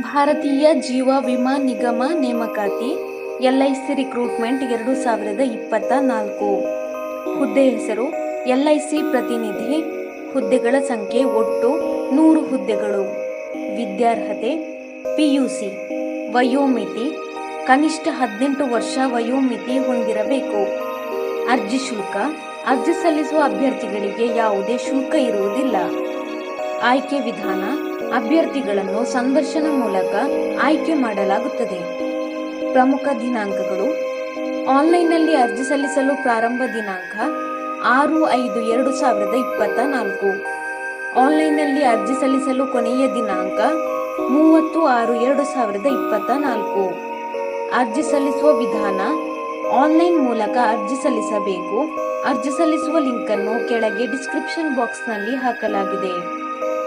ಭಾರತೀಯ ಜೀವ ವಿಮಾ ನಿಗಮ ನೇಮಕಾತಿ ಎಲ್ಐಸಿ ರಿಕ್ರೂಟ್ಮೆಂಟ್ ಎರಡು ಸಾವಿರದ ಇಪ್ಪತ್ತ ನಾಲ್ಕು. ಹುದ್ದೆ ಹೆಸರು ಎಲ್ಐಸಿ ಪ್ರತಿನಿಧಿ, ಹುದ್ದೆಗಳ ಸಂಖ್ಯೆ ಒಟ್ಟು ನೂರು ಹುದ್ದೆಗಳು. ವಿದ್ಯಾರ್ಹತೆ, ಪಿ ಯು ಸಿ, ವಯೋಮಿತಿ, ಕನಿಷ್ಠ ಹದಿನೆಂಟು ವರ್ಷ ವಯೋಮಿತಿ ಹೊಂದಿರಬೇಕು. ಅರ್ಜಿ ಶುಲ್ಕ, ಅರ್ಜಿ ಸಲ್ಲಿಸುವ ಅಭ್ಯರ್ಥಿಗಳಿಗೆ ಯಾವುದೇ ಶುಲ್ಕ ಇರುವುದಿಲ್ಲ. ಆಯ್ಕೆ ವಿಧಾನ ಅಭ್ಯರ್ಥಿಗಳನ್ನು ಸಂದರ್ಶನ ಮೂಲಕ ಆಯ್ಕೆ ಮಾಡಲಾಗುತ್ತದೆ. ಪ್ರಮುಖ ದಿನಾಂಕಗಳು. ಆನ್ಲೈನ್ನಲ್ಲಿ ಅರ್ಜಿ ಸಲ್ಲಿಸಲು ಪ್ರಾರಂಭ ದಿನಾಂಕ ಆರು ಐದು ಎರಡು ಸಾವಿರದ ಇಪ್ಪತ್ತ ನಾಲ್ಕು ಆನ್ಲೈನ್ನಲ್ಲಿ ಅರ್ಜಿ ಸಲ್ಲಿಸಲು ಕೊನೆಯ ದಿನಾಂಕ ಮೂವತ್ತು ಆರು ಎರಡು ಸಾವಿರದ ಇಪ್ಪತ್ತ ನಾಲ್ಕು ಅರ್ಜಿ ಸಲ್ಲಿಸುವ ವಿಧಾನ ಆನ್ಲೈನ್ ಮೂಲಕ ಅರ್ಜಿ ಸಲ್ಲಿಸಬೇಕು. ಅರ್ಜಿ ಸಲ್ಲಿಸುವ ಲಿಂಕನ್ನು ಕೆಳಗೆ ಡಿಸ್ಕ್ರಿಪ್ಷನ್ ಬಾಕ್ಸ್ನಲ್ಲಿ ಹಾಕಲಾಗಿದೆ.